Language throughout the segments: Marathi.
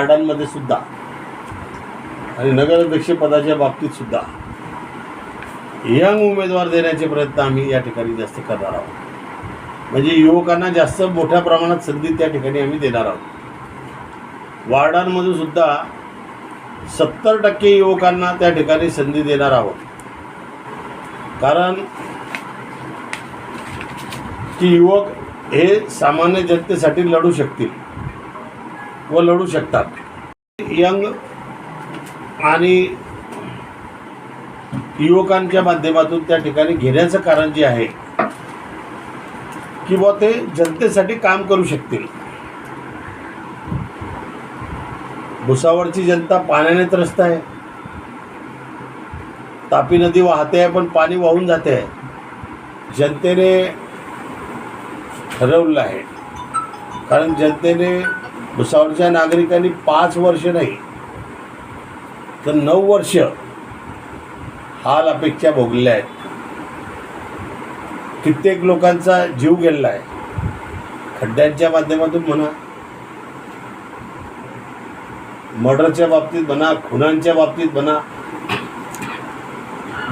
वार्डांमध्ये सुद्धा. आणि नगराध्यक्षपदाच्या बाबतीत सुद्धा. यंग उमेदवार देण्याचे प्रयत्न आम्ही या ठिकाणी जास्त करणार आहोत. म्हणजे युवकांना जास्त मोठ्या प्रमाणात संधी त्या ठिकाणी आम्ही देणार आहोत. वार्डांमधून सुद्धा सत्तर टक्के युवकांना त्या ठिकाणी संधी देणार आहोत. कारण की युवक हे सामान्य जनतेसाठी लढू शकतील. व लढू शकतात. यंग आणि युवकांच्या माध्यमातून त्या ठिकाणी घेण्याचं कारण जे आहे की बुवा ते जनतेसाठी काम करू शकतील. भुसावळची जनता पाण्याने त्रस्त आहे. तापी नदी वाहते आहे पण पाणी वाहून जाते आहे. जनतेने ठरवलं आहे. कारण जनतेने भुसावळच्या नागरिकांनी पाच वर्ष नाही तर नऊ वर्ष हाल अपेक्षा भोगलेल्या आहेत. कित्येक लोकांचा जीव गेलेला आहे. खड्ड्यांच्या माध्यमातून म्हणा मर्डरच्या बाबतीत म्हणा खुनांच्या बाबतीत म्हणा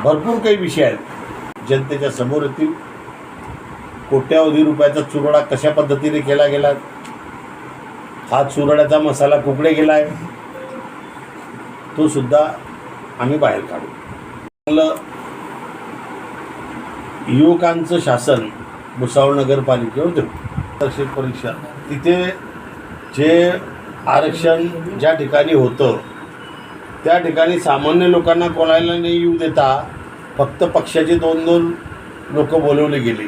भरपूर काही विषय आहेत. जनतेच्या समोर येतील. कोट्यावधी रुपयाचा चुरडा कशा पद्धतीने केला गेला हा चुरड्याचा मसाला कुकडे गेला आहे तो सुद्धा आम्ही बाहेर काढू. चांगलं युवकांचं शासन भुसावळ नगरपालिकेवर देऊ. आरक्षण परीक्षा. तिथे जे आरक्षण ज्या ठिकाणी होतं त्या ठिकाणी सामान्य लोकांना कोणाला नाही येऊ देता फक्त पक्षाचे दोन दोन लोक बोलवले गेले.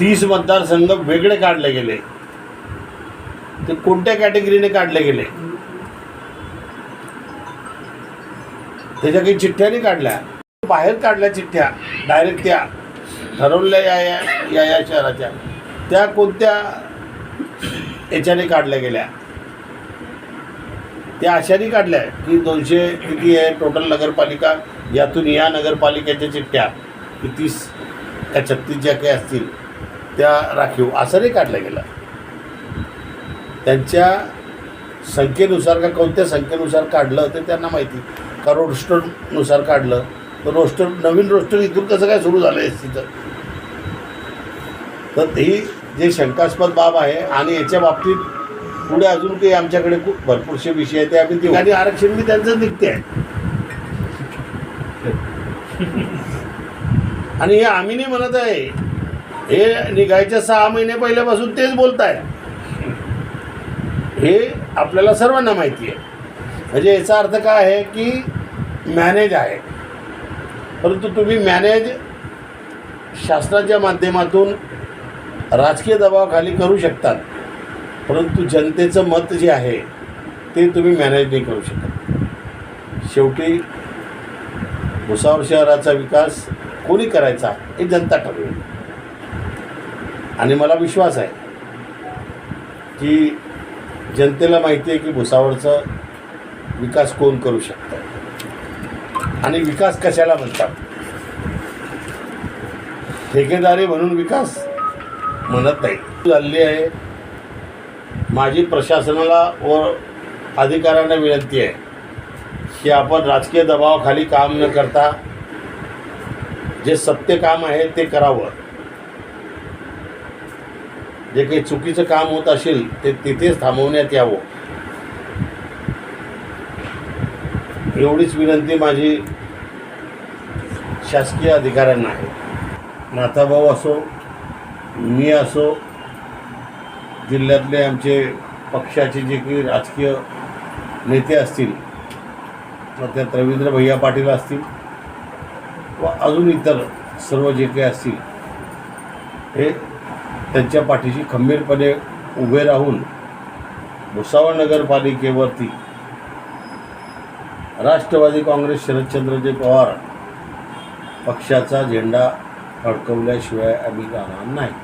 तीस मतदारसंघ वेगळे काढले गेले. ते कोणत्या कॅटेगरीने काढले गेले? त्याच्या काही चिठ्ठ्याने काढल्या. बाहेर काढल्या चिठ्ठ्या. डायरेक्ट त्या. ठरवल्या या या या या शहराच्या. त्या कोणत्या याच्याने काढल्या गेल्या? त्या अशाने काढल्या की दोनशे किती आहे टोटल नगरपालिका? यातून या नगरपालिकेच्या चिठ्ठ्या. की तीस त्या छत्तीस ज्या काही असतील त्या राखीव असं नाही काढलं गेलं. त्यांच्या संख्येनुसार का कोणत्या संख्येनुसार काढलं ते त्यांना माहिती. का रोस्टरनुसार काढलं तर रोस्टर नवीन रोस्टर इथून कसं काय सुरू झालं एस सीचं तर ही जे शंकास्पद बाब आहे आणि याच्या बाबतीत पुढे अजून काही आमच्याकडे खूप भरपूरसे विषय आहेत ते आम्ही देऊ. आणि आरक्षण मी त्यांचं निघते आहे आणि हे आम्ही नाही म्हणत आहे. हे निघायच्या सहा महिने पहिल्यापासून तेच बोलत आहे हे आपल्याला सर्वांना माहिती आहे म्हणजे याचा अर्थ काय आहे की मॅनेज आहे. परंतु तुम्ही मॅनेज शासनाच्या माध्यमातून राजकीय दबावाखाली करू शकतात. परंतु जनतेचं मत जे आहे ते तुम्ही मॅनेज नाही करू शकत. शेवटी भुसावळ शहराचा विकास कोणी करायचा हे जनता ठरवेल. आणि मला विश्वास आहे की जनतेला माहिती आहे की भुसावळचा विकास कोण करू शकतं? आणि विकास कशाला म्हणतात? ठेकेदारी म्हणून विकास म्हणत नाही. झालेली आहे. माझी प्रशासनाला व अधिकाऱ्यांना विनंती आहे की आपण राजकीय दबावाखाली काम न करता जे सत्य काम आहे ते करावं. जे काही चुकीचं काम होत असेल ते तिथेच थांबवण्यात यावं. एवढीच विनंती माझी शासकीय अधिकाऱ्यांना आहे. नाथाभाऊ असो मी असो जिल्ह्यातले आमचे पक्षाचे जे काही राजकीय नेते असतील मग त्यात रवींद्र भैया पाटील असतील व अजून इतर सर्व जे काही असतील हे त्यांच्या पाठीशी खंबीरपणे उभे राहून भुसावळ नगरपालिकेवरती राष्ट्रवादी काँग्रेस शरदचंद्रजी पवार पक्षाचा झेंडा फडकवल्याशिवाय आम्ही जाणार नाही.